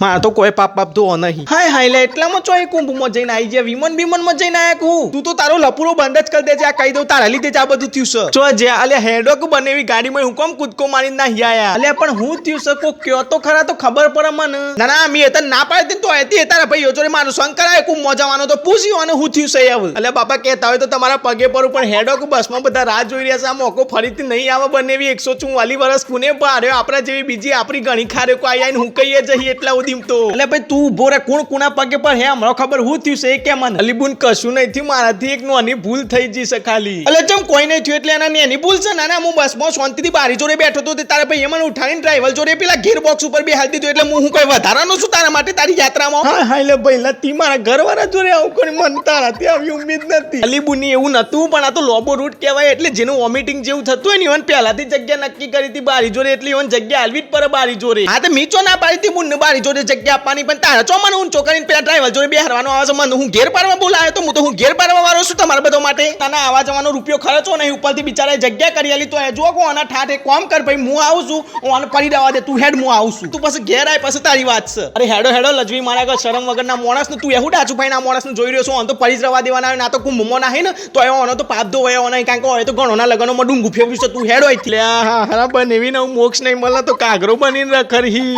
મારે તો કોઈ પાપ બાપ ધોવો નહીં. હાય હાય, લે, એટલામાં ચોય કુંભમાં જઈને આવી જાય વિમન વિમનમાં જઈને આયા કું તું તો તારો લપુરો બંધ જ કરી દેજે આ કહી દઉં, તારા લીધે જ આ બધું થયું છે. ચો, જે અલે હેડોક બનેવી ગાડીમાં હું કોમ કૂદકો મારી ના આયા અલે પણ હું થયું છે કો કયો તો ખરા, તો ખબર પડે મને. ના ના, મી તને ના પાડતી તો હતી તારા ભાઈઓ જોડે મારું શંકર આવે કું મજાવાનો તો પૂછ્યું અને હું થયું છે હવે. અલે, બાપા, કહેતા હોય તો તમારા પગે પર પણ હેડોક બસમાં બધા રાહ જોઈ રહ્યા છે, આ મોકો ફરીથી નહીં આવે બનેવી, એકસો ચુમ્માલી વર્ષ કુને પાડ્યો, આપણા જેવી બીજી આપણી ઘણી ખારે કોઈ આવીને હું કહીએ જઈએ એટલા ઉદીમ તો. એટલે ભાઈ તું ઊભો રે કોણ કોના પગે પર? હે હમણાં ખબર હું થયું છે કે મને. અલીબુન કશું નહીં થયું મારાથી એક નાની ભૂલ થઈ ગઈ છે ખાલી. એટલે ચમ કોઈ નહીં થયું એટલે એના નેની ભૂલ છે? નાના હું બસમાં શાંતિથી બારી જોડે બેઠો હતો તારે ભાઈ મને ઉઠાડીને ડ્રાઈવર જોડે પેલા ગીર બોક્સ ઉપર બેહાડી દીધું એટલે હું હું કોઈ વધારાનો છું તારા માટે તારી યાત્રામાં? હા હા એટલે ભાઈ તી મારા ઘરવાળા જોડે આવું કરી મને તારાથી આવી ઉમ્મીદ નથી. અલીબુની એવું નતું પણ આ તો લોબો રૂટ કહેવાય એટલે જેનું વોમિટિંગ જેવું થતું હોય ને ઇવન પહેલાથી જગ્યા નક્કી કરી હતી બારી જોડે એટલે ઇવન જગ્યા હાલવી જ પર બારી જોડે. હા તો મીચો ના પાડી હતી મુન્ને બારી જોડે. જગ્યા આપવાની પણ તારા ચો મને ઊંચો કરીને પેલા ડ્રાઈવર જોડે બેહારવાનો આવે છે. મને હું ઘેર પાડવા બોલાયો તો હું તો હું ઘેર પાડવા વાળો છું તમારા બધા માટે. તને આવા જવાનો રૂપિયો ખર્ચો નહીં. ઉપરથી બિચારાએ જગ્યા કરી આલી તો એ જો કો આના ઠાઠે કોમ કર ભાઈ, હું આવું છું. હું આને પડી દેવા દે. તું હેડ, હું આવું છું. તું પછી ઘેર આય, પછી તારી વાત છે. અરે હેડો હેડો, લજવી મારા ઘર શરમ વગરના માણસ ને તું એવું ડાચું ભાઈ ના માણસ જોઈ રહ્યો છું. આમ તો પડી રવા દેવાના ના તો કુંભમાં ના ના, તો એવો આનો તો પાપ દો હોય નહીં કારણ કે હોય તો ઘણોના લગનોમાં ડુંગું ફેવ્યું છે. તું હેડો એટલે હા હા બનેવી ને મોક્ષ નહીં મળે તો કાગરો બનીને રખરહી